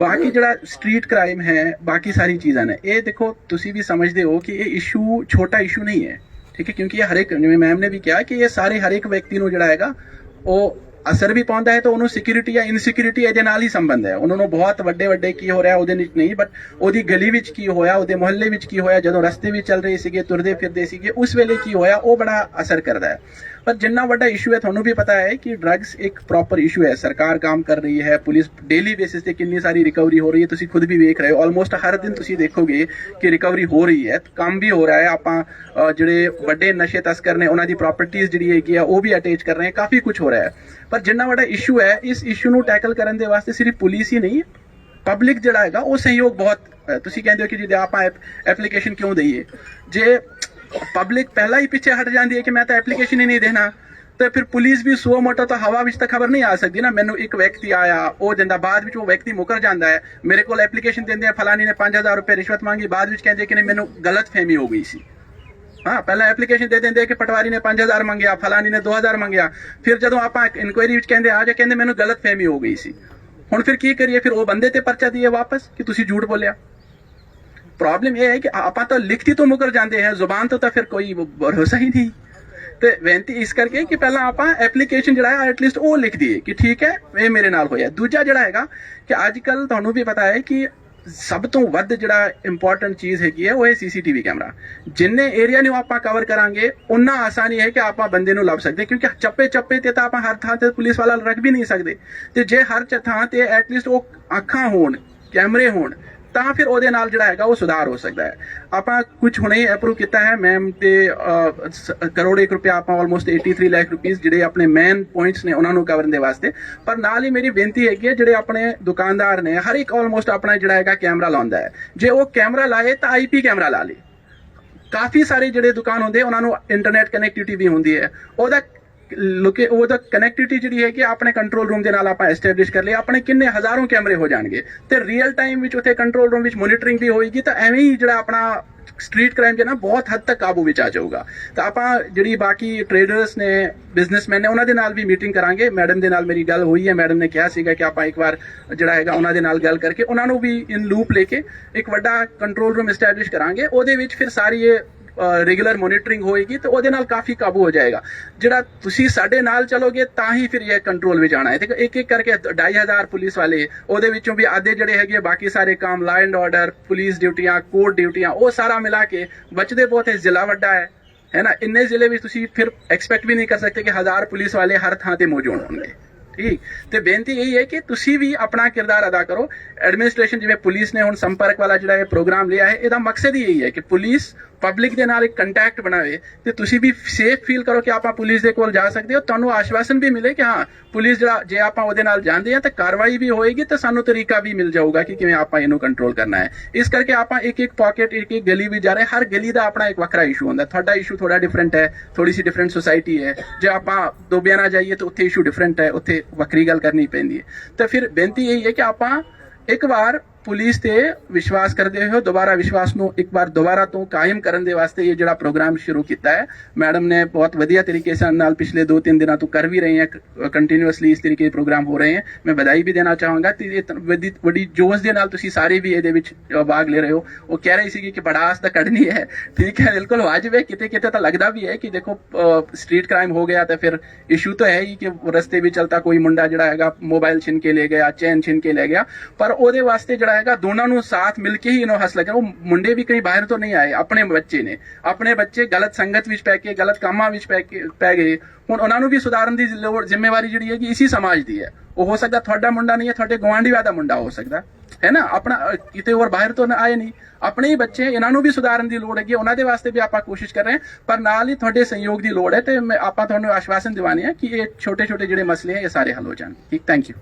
ਬਾਕੀ ਜਿਹੜਾ street crime ਹੈ ਬਾਕੀ ਸਾਰੀ ਚੀਜ਼ਾਂ ਨੇ ਇਹ ਦੇਖੋ ਤੁਸੀਂ ਵੀ ਸਮਝਦੇ ਹੋ ਕਿ ਇਹ ਇਸ਼ੂ ਛੋਟਾ ਇਸ਼ੂ ਨਹੀਂ ਹੈ ਠੀਕ ਹੈ? ਕਿਉਂਕਿ ਇਹ ਹਰ ਇੱਕ ਜਿਵੇਂ ਮੈਮ ਨੇ ਵੀ ਕਿਹਾ ਕਿ ਇਹ ਸਾਰੇ ਹਰ ਇੱਕ ਵਿਅਕਤੀ ਨੂੰ ਜਿਹੜਾ ਹੈਗਾ ਉਹ ਅਸਰ ਵੀ ਪਾਉਂਦਾ ਹੈ ਤਾਂ ਉਹਨੂੰ ਸਿਕਿਉਰਿਟੀ ਜਾਂ ਇਨਸਿਕਿਉਰਿਟੀ ਇਹਦੇ ਨਾਲ ਹੀ ਸੰਬੰਧ ਹੈ। ਉਹਨਾਂ ਨੂੰ ਬਹੁਤ ਵੱਡੇ ਵੱਡੇ ਕੀ ਹੋ ਰਿਹਾ ਉਹਦੇ ਵਿੱਚ ਨਹੀਂ ਬਟ ਉਹਦੀ ਗਲੀ ਵਿੱਚ ਕੀ ਹੋਇਆ, ਉਹਦੇ ਮੁਹੱਲੇ ਵਿੱਚ ਕੀ ਹੋਇਆ, ਜਦੋਂ ਰਸਤੇ ਵਿੱਚ ਚੱਲ ਰਹੇ ਸੀਗੇ, ਤੁਰਦੇ ਫਿਰਦੇ ਸੀਗੇ, ਉਸ ਵੇਲੇ ਕੀ ਹੋਇਆ, ਉਹ ਬੜਾ ਅਸਰ ਕਰਦਾ ਹੈ। ਪਰ ਜਿੰਨਾ ਵੱਡਾ ਇਸ਼ੂ ਹੈ, ਤੁਹਾਨੂੰ ਵੀ ਪਤਾ ਹੈ ਕਿ ਡਰੱਗਸ ਇੱਕ ਪ੍ਰੋਪਰ ਇਸ਼ੂ ਹੈ। ਸਰਕਾਰ ਕੰਮ ਕਰ ਰਹੀ ਹੈ, ਪੁਲਿਸ ਡੇਲੀ ਬੇਸਿਸ ਤੇ ਕਿੰਨੀ ਸਾਰੀ ਰਿਕਵਰੀ ਹੋ ਰਹੀ ਹੈ, ਤੁਸੀਂ ਖੁਦ ਵੀ ਵੇਖ ਰਹੇ ਹੋ। ਆਲਮੋਸਟ ਹਰ ਦਿਨ ਤੁਸੀਂ ਦੇਖੋਗੇ ਕਿ ਰਿਕਵਰੀ ਹੋ ਰਹੀ ਹੈ, ਕੰਮ ਵੀ ਹੋ ਰਿਹਾ ਹੈ। ਆਪਾਂ ਜਿਹੜੇ ਵੱਡੇ ਨਸ਼ੇ ਤਸਕਰ ਨੇ, ਉਹਨਾਂ ਦੀ ਪ੍ਰਾਪਰਟੀਆਂ ਜਿਹੜੀ ਹੈਗੀ ਆ, ਉਹ ਵੀ ਅਟੈਚ ਕਰ ਰਹੇ ਹੈ। ਕਾਫੀ ਕੁਝ ਹੋ ਰਿਹਾ ਹੈ। ਪਰ ਜਿੰਨਾ ਵੱਡਾ ਇਸ਼ੂ ਹੈ, ਇਸ ਇਸ਼ੂ ਨੂੰ ਟੈਕਲ ਕਰਨ ਦੇ ਵਾਸਤੇ ਸਿਰਫ ਪੁਲਿਸ ਹੀ ਨਹੀਂ ਪਬਲਿਕ ਜਿਹੜਾ ਹੈਗਾ, ਉਹ ਸਹਿਯੋਗ ਬਹੁਤ ਤੁਸੀਂ ਕਹਿੰਦੇ ਹੋ ਕਿ ਜੇ ਆਪਾਂ ਐਪਲੀਕੇਸ਼ਨ ਕਿਉਂ ਦਈਏ? ਜੇ ਪਬਲਿਕ ਪਹਿਲਾਂ ਹੀ ਪਿੱਛੇ ਹਟ ਜਾਂਦੀ ਹੈ ਕਿ ਮੈਂ ਤਾਂ ਐਪਲੀਕੇਸ਼ਨ ਹੀ ਨਹੀਂ ਦੇਣਾ, ਤੇ ਫਿਰ ਪੁਲਿਸ ਵੀ ਸੋ ਮੋਟਾ ਤਾਂ ਹਵਾ ਵਿੱਚ ਤਾਂ ਖਬਰ ਨਹੀਂ ਆ ਸਕਦੀ ਨਾ। ਮੈਨੂੰ ਇੱਕ ਵਿਅਕਤੀ ਆਇਆ, ਉਹ ਦਿੰਦਾ ਬਾਅਦ ਵਿੱਚ ਉਹ ਵਿਅਕਤੀ ਮੁਕਰ ਜਾਂਦਾ ਹੈ। ਮੇਰੇ ਕੋਲ ਐਪਲੀਕੇਸ਼ਨ ਦਿੰਦੇ ਆ ਫਲਾਨੀ ਨੇ 5000 ਰੁਪਏ ਰਿਸ਼ਵਤ ਮੰਗੀ, ਬਾਅਦ ਵਿੱਚ ਕਹਿੰਦੇ ਕਿ ਨਹੀਂ, ਮੈਨੂੰ ਗਲਤ ਫਹਿਮੀ ਹੋ ਗਈ ਸੀ। ਹਾਂ, ਪਹਿਲਾਂ ਐਪਲੀਕੇਸ਼ਨ ਦੇ ਦਿੰਦੇ ਕਿ ਪਟਵਾਰੀ ਨੇ 5000 ਮੰਗਿਆ ਫਲਾਨੀ ਨੇ 2000 ਮੰਗਿਆ। ਫਿਰ ਜਦੋਂ ਆਪਾਂ ਇਨਕੁਆਇਰੀ ਵਿੱਚ ਕਹਿੰਦੇ, ਆ ਜਾ ਕਹਿੰਦੇ, ਮੈਨੂੰ ਗਲਤ ਫਹਿਮੀ ਹੋ ਗਈ ਸੀ। ਹੁਣ ਫਿਰ ਕੀ ਕਰੀਏ? ਫਿਰ ਉਹ ਬੰਦੇ ਤੇ ਪਰਚਾ ਦਈਏ ਵਾਪਸ ਕਿ ਤੁਸੀਂ ਝੂਠ ਬੋਲਿਆ? ਪ੍ਰੋਬਲਮ ਇਹ ਹੈ ਕਿ ਆਪਾਂ ਤਾਂ ਲਿਖਤੀ ਤੋਂ ਮੁਕਰ ਜਾਂਦੇ ਹਾਂ, ਜ਼ੁਬਾਨ ਤੋਂ ਤਾਂ ਫਿਰ ਕੋਈ ਭਰੋਸਾ ਹੀ ਨਹੀਂ। ਤੇ ਬੇਨਤੀ ਇਸ ਕਰਕੇ ਕਿ ਪਹਿਲਾਂ ਆਪਾਂ ਐਪਲੀਕੇਸ਼ਨ ਜਿਹੜਾ ਹੈ ਐਟਲੀਸਟ ਉਹ ਲਿਖ ਦਈਏ ਕਿ ਠੀਕ ਹੈ, ਇਹ ਮੇਰੇ ਨਾਲ ਹੋਇਆ। ਦੂਜਾ ਜਿਹੜਾ ਹੈਗਾ ਕਿ ਅੱਜ ਕੱਲ ਤੁਹਾਨੂੰ ਵੀ ਪਤਾ ਹੈ ਕਿ ਸਭ ਤੋਂ ਵੱਧ ਜਿਹੜਾ ਇੰਪੋਰਟੈਂਟ ਚੀਜ਼ ਹੈਗੀ ਹੈ, ਉਹ ਹੈ ਸੀਸੀਟੀਵੀ ਕੈਮਰਾ ਜਿੰਨੇ ਏਰੀਆ ਨੂੰ ਆਪਾਂ ਕਵਰ ਕਰਾਂਗੇ ਉਨਾ ਆਸਾਨੀ ਹੈ ਕਿ ਆਪਾਂ ਬੰਦੇ ਨੂੰ ਲੱਭ ਸਕਦੇ। ਕਿਉਂਕਿ ਚੱਪੇ ਚੱਪੇ ਤੇ ਤਾਂ ਆਪਾਂ ਹਰ ਥਾਂ ਤੇ ਪੁਲਿਸ ਵਾਲਾ ਰੱਖ ਵੀ ਨਹੀਂ ਸਕਦੇ। ਤੇ ਜੇ ਹਰ ਥਾਂ ਤੇ ਐਟਲੀਸਟ ਉਹ ਅੱਖਾਂ ਹੋਣ, ਕੈਮਰੇ ਹੋਣ ਤਾਂ ਫਿਰ ਉਹਦੇ ਨਾਲ ਜਿਹੜਾ ਹੈਗਾ ਉਹ ਸੁਧਾਰ ਹੋ ਸਕਦਾ ਹੈ। ਆਪਾਂ ਕੁਝ ਹੁਣੇ ਅਪਰੂਵ ਕੀਤਾ ਹੈ ਮੈਮ ਤੇ ਸ- ਕਰੋੜ ਇੱਕ ਰੁਪਇਆ ਆਪਾਂ ਆਲਮੋਸਟ 83 ਲੱਖ ਰੁਪੀਸ ਜਿਹੜੇ ਆਪਣੇ ਮੇਨ ਪੁਆਇੰਟਸ ਨੇ ਉਹਨਾਂ ਨੂੰ ਕਵਰਨ ਦੇ ਵਾਸਤੇ। ਪਰ ਨਾਲ ਹੀ ਮੇਰੀ ਬੇਨਤੀ ਹੈਗੀ ਹੈ, ਜਿਹੜੇ ਆਪਣੇ ਦੁਕਾਨਦਾਰ ਨੇ, ਹਰ ਇੱਕ ਆਲਮੋਸਟ ਆਪਣਾ ਜਿਹੜਾ ਹੈਗਾ ਕੈਮਰਾ ਲਾਉਂਦਾ ਹੈ। ਜੇ ਉਹ ਕੈਮਰਾ ਲਾਏ ਤਾਂ ਆਈਪੀ ਕੈਮਰਾ ਲਾ ਲੇ। ਕਾਫੀ ਸਾਰੇ ਜਿਹੜੇ ਦੁਕਾਨ ਹੁੰਦੇ, ਉਹਨਾਂ ਨੂੰ ਇੰਟਰਨੈਟ ਕਨੈਕਟੀਵਿਟੀ ਵੀ ਹੁੰਦੀ ਹੈ। ਉਹਦਾ ਲੋਕੇ ਉਹਦਾ ਕਨੈਕਟੀਵਿਟੀ ਜਿਹੜੀ ਹੈ ਕਿ ਆਪਣੇ ਕੰਟਰੋਲ ਰੂਮ ਦੇ ਨਾਲ ਆਪਾਂ ਐਸਟੈਬਲਿਸ਼ ਕਰ ਲਈ ਆਪਣੇ ਕਿੰਨੇ ਹਜ਼ਾਰਾਂ ਕੈਮਰੇ ਹੋ ਜਾਣਗੇ? ਤੇ ਰੀਅਲ ਟਾਈਮ ਵਿੱਚ ਉੱਥੇ ਕੰਟਰੋਲ ਰੂਮ ਵਿੱਚ ਮੋਨੀਟਰਿੰਗ ਵੀ ਹੋਏਗੀ, ਤਾਂ ਐਵੇਂ ਹੀ ਜਿਹੜਾ ਆਪਣਾ ਸਟਰੀਟ ਕ੍ਰਾਈਮ ਜਿਹੜਾ ਬਹੁਤ ਹੱਦ ਤੱਕ ਕਾਬੂ ਵਿੱਚ ਆ ਜਾਊਗਾ। ਤਾਂ ਆਪਾਂ ਜਿਹੜੀ ਬਾਕੀ ਟ੍ਰੇਡਰਸ ਨੇ ਬਿਜ਼ਨਸਮੈਨ ਨੇ, ਉਹਨਾਂ ਦੇ ਨਾਲ ਵੀ ਮੀਟਿੰਗ ਕਰਾਂਗੇ। ਮੈਡਮ ਦੇ ਨਾਲ ਮੇਰੀ ਗੱਲ ਹੋਈ ਹੈ। ਮੈਡਮ ਨੇ ਕਿਹਾ ਸੀਗਾ ਕਿ ਆਪਾਂ ਇੱਕ ਵਾਰ ਜਿਹੜਾ ਹੈਗਾ ਉਹਨਾਂ ਦੇ ਨਾਲ ਗੱਲ ਕਰਕੇ ਉਹਨਾਂ ਨੂੰ ਵੀ ਇਨ ਲੂਪ ਲੈ ਕੇ ਇੱਕ ਵੱਡਾ ਕੰਟਰੋਲ ਰੂਮ ਐਸਟੈਬਲਿਸ਼ ਕਰਾਂਗੇ। ਉਹਦੇ ਵਿੱਚ ਫਿਰ ਸਾਰੀ ਇਹ ਰੈਗੂਲਰ ਮੋਨੀਟਰਿੰਗ ਹੋਏਗੀ ਤੇ ਉਹਦੇ ਨਾਲ ਕਾਫੀ ਕਾਬੂ ਹੋ ਜਾਏਗਾ। ਜਿਹੜਾ ਤੁਸੀਂ ਸਾਡੇ ਨਾਲ ਚਲੋਗੇ ਤਾਂ ਹੀ ਫਿਰ ਇਹ ਕੰਟਰੋਲ ਵਿੱਚ ਆਣਾ ਹੈ। ਤੇ ਇੱਕ ਇੱਕ ਕਰਕੇ 2500 ਪੁਲਿਸ ਵਾਲੇ ਉਹਦੇ ਵਿੱਚੋਂ ਵੀ ਆਧੇ ਜਿਹੜੇ ਹੈਗੇ ਆ, ਬਾਕੀ ਸਾਰੇ ਕੰਮ ਲਾ ਐਂਡ ਆਰਡਰ ਪੁਲਿਸ ਡਿਊਟੀਆਂ ਕੋਰਟ ਡਿਊਟੀਆਂ ਉਹ ਸਾਰਾ ਮਿਲਾ ਕੇ ਬਚਦੇ ਬਹੁਤ ਹੈ ਜ਼ਿਲ੍ਹਾ ਵੱਡਾ ਹੈ ਹੈ ਨਾ? ਇੰਨੇ ਜ਼ਿਲ੍ਹੇ ਵਿੱਚ ਤੁਸੀਂ ਫਿਰ ਐਕਸਪੈਕਟ ਵੀ ਨਹੀਂ ਕਰ ਸਕਦੇ ਕਿ ਹਜ਼ਾਰ ਪੁਲਿਸ ਵਾਲੇ ਹਰ ਥਾਂ ਤੇ ਮੌਜੂਦ ਹੋਣਗੇ। ਠੀਕ ਤੇ ਬੇਨਤੀ ਇਹ ਹੈ ਕਿ ਤੁਸੀਂ ਵੀ ਆਪਣਾ ਕਿਰਦਾਰ ਅਦਾ ਕਰੋ। ਐਡਮਿਨਿਸਟ੍ਰੇਸ਼ਨ ਜਿਵੇਂ ਪੁਲਿਸ ਨੇ ਹੁਣ ਸੰਪਰਕ ਵਾਲਾ ਜਿਹੜਾ ਇਹ ਪ੍ਰੋਗਰਾਮ ਲਿਆ ਹੈ, ਇਹਦਾ ਮਕਸਦ ਹੀ ਹੈ ਕਿ ਪੁਲਿਸ ਪਬਲਿਕ ਦੇ ਨਾਲ ਇੱਕ ਕੰਟੈਕਟ ਬਣਾਵੇ ਤੇ ਤੁਸੀਂ ਵੀ ਸੇਫ ਫੀਲ ਕਰੋ ਕਿ ਆਪਾਂ ਪੁਲਿਸ ਦੇ ਕੋਲ ਜਾ ਸਕਦੇ ਹੋ। ਤੁਹਾਨੂੰ ਆਸ਼ਵਾਸਨ ਵੀ ਮਿਲੇ ਕਿ ਹਾਂ, ਪੁਲਿਸ ਜਿਹੜਾ ਜੇ ਆਪਾਂ ਉਹਦੇ ਨਾਲ ਜਾਂਦੇ ਆ ਤਾਂ ਕਾਰਵਾਈ ਵੀ ਹੋਏਗੀ ਤੇ ਸਾਨੂੰ ਤਰੀਕਾ ਵੀ ਮਿਲ ਜਾਊਗਾ ਕਿ ਕਿਵੇਂ ਆਪਾਂ ਇਹਨੂੰ ਕੰਟਰੋਲ ਕਰਨਾ ਹੈ। ਇਸ ਕਰਕੇ ਆਪਾਂ ਇੱਕ ਇੱਕ ਪਾਕਟ ਇੱਕ ਇੱਕ ਗਲੀ ਵੀ ਜਾ ਰਹੇ ਹਰ ਗਲੀ ਦਾ ਆਪਣਾ ਇੱਕ ਵੱਖਰਾ ਇਸ਼ੂ ਹੁੰਦਾ। ਤੁਹਾਡਾ ਇਸ਼ੂ ਥੋੜਾ ਡਿਫਰੈਂਟ ਹੈ ਥੋੜੀ ਸੀ ਡਿਫਰੈਂਟ ਸੁਸਾਇਟੀ ਹੈ। ਜੇ ਆਪਾਂ ਦੋਬਿਆਂ ਨਾਲ ਜਾਈਏ ਤਾਂ ਉੱਥੇ ਇਸ਼ੂ ਡਿਫਰੈਂਟ ਹੈ, ਉੱਥੇ ਵੱਖਰੀ ਗੱਲ ਕਰਨੀ ਪੈਂਦੀ ਹੈ। ਤਾਂ ਫਿਰ ਬੇਨਤੀ ਇਹੀ ਹੈ ਕਿ ਆਪਾਂ ਇੱਕ ਵਾਰ ਪੁਲਿਸ ਤੇ ਵਿਸ਼ਵਾਸ ਕਰਦੇ ਹੋ ਦੁਬਾਰਾ ਵਿਸ਼ਵਾਸ ਨੂੰ ਇੱਕ ਵਾਰ ਦੁਬਾਰਾ ਤੋਂ ਕਾਇਮ ਕਰਨ ਦੇ ਵਾਸਤੇ ਇਹ ਜਿਹੜਾ ਪ੍ਰੋਗਰਾਮ ਸ਼ੁਰੂ ਕੀਤਾ ਹੈ। ਮੈਡਮ ਨੇ ਬਹੁਤ ਵਧੀਆ ਤਰੀਕੇ ਨਾਲ ਪਿਛਲੇ 2-3 ਦਿਨਾਂ ਤੋਂ ਕਰ ਵੀ ਰਹੇ ਹੈ ਕੰਟੀਨਿਊਸਲੀ ਇਸ ਤਰੀਕੇ ਦੇ ਪ੍ਰੋਗਰਾਮ ਹੋ ਰਹੇ ਹੈ। ਮੈਂ ਵਧਾਈ ਵੀ ਦੇਣਾ ਚਾਹਾਂਗਾ ਤੇ ਇਹ ਵੱਡੀ ਜੋਸ਼ ਦੇ ਨਾਲ ਤੁਸੀਂ ਸਾਰੇ ਵੀ ਇਹਦੇ ਵਿੱਚ ਅ, ਭਾਗ ਲੈ ਰਹੇ ਹੋ। ਉਹ ਕਹਿ ਰਹੀ ਸੀ ਕਿ ਬੜਾਸ ਤਾਂ ਕੱਢਣੀ ਹੈ। ਠੀਕ ਹੈ ਬਿਲਕੁਲ ਵਾਜਬ ਹੈ। ਕਿਤੇ ਕਿਤੇ ਤਾਂ ਲੱਗਦਾ ਵੀ ਹੈ ਕਿ ਦੇਖੋ ਸਟਰੀਟ ਕ੍ਰਾਈਮ ਹੋ ਗਿਆ ਤਾਂ ਫਿਰ ਇਸ਼ੂ ਤਾਂ ਹੈ ਹੀ ਕਿ ਰਸਤੇ ਵਿੱਚ ਚਲਤਾ ਕੋਈ ਮੁੰਡਾ ਜਿਹੜਾ ਹੈਗਾ ਮੋਬਾਈਲ ਛਿਨ ਕੇ ਲੈ ਗਿਆ ਚੈਨ ਛਿਨ ਕੇ ਲੈ ਗਿਆ। ਪਰ ਉਹਦੇ ਵਾਸਤੇ ਜਿਹੜਾ ਹੈਗਾ ਦੋਨਾਂ ਨੂੰ ਸਾਥ ਮਿਲ ਕੇ ਹੀ ਇਹਨੂੰ ਹੱਸ ਲੱਗਿਆ ਉਹ ਮੁੰਡੇ ਵੀ ਕਈ ਬਾਹਰ ਤੋਂ ਨਹੀਂ ਆਏ, ਆਪਣੇ ਬੱਚੇ ਨੇ। ਆਪਣੇ ਬੱਚੇ ਗਲਤ ਸੰਗਤ ਵਿੱਚ ਪੈ ਕੇ, ਗਲਤ ਕੰਮਾਂ ਵਿੱਚ ਪੈ ਕੇ, ਪੈ ਗਏ। ਹੁਣ ਉਹਨਾਂ ਨੂੰ ਵੀ ਸੁਧਾਰਨ ਦੀ ਲੋੜ, ਜ਼ਿੰਮੇਵਾਰੀ ਜਿਹੜੀ ਹੈ ਕਿ ਇਸੀ ਸਮਾਜ ਦੀ ਹੈ। ਉਹ ਹੋ ਸਕਦਾ ਤੁਹਾਡਾ ਮੁੰਡਾ ਨਹੀਂ ਹੈ, ਤੁਹਾਡੇ ਗਵਾਂਢੀ ਦਾ ਮੁੰਡਾ ਹੋ ਸਕਦਾ। ਹੈ ਨਾ? ਆਪਣਾ ਕਿਤੇ ਹੋਰ ਬਾਹਰ ਤੋਂ ਨਾ ਆਏ ਨਹੀਂ। ਆਪਣੇ ਹੀ ਬੱਚੇ, ਇਹਨਾਂ ਨੂੰ ਵੀ ਸੁਧਾਰਨ ਦੀ ਲੋੜ ਹੈਗੀ ਉਹਨਾਂ ਦੇ ਵਾਸਤੇ ਵੀ ਆਪਾਂ ਕੋਸ਼ਿਸ਼ ਕਰ ਰਹੇ ਹਾਂ। ਪਰ ਨਾਲ ਹੀ ਤੁਹਾਡੇ ਸਹਿਯੋਗ ਦੀ ਲੋੜ ਹੈ ਤੇ ਆਪਾਂ ਤੁਹਾਨੂੰ ਆਸ਼ਵਾਸਨ ਦਿਵਾਉਂਦੇ ਹਾਂ ਕਿ ਇਹ ਛੋਟੇ ਛੋਟੇ ਜਿਹੜੇ ਮਸਲੇ ਹੈ, ਇਹ ਸਾਰੇ ਹੱਲ ਹੋ ਜਾਣਗੇ। ਠੀਕ? Thank you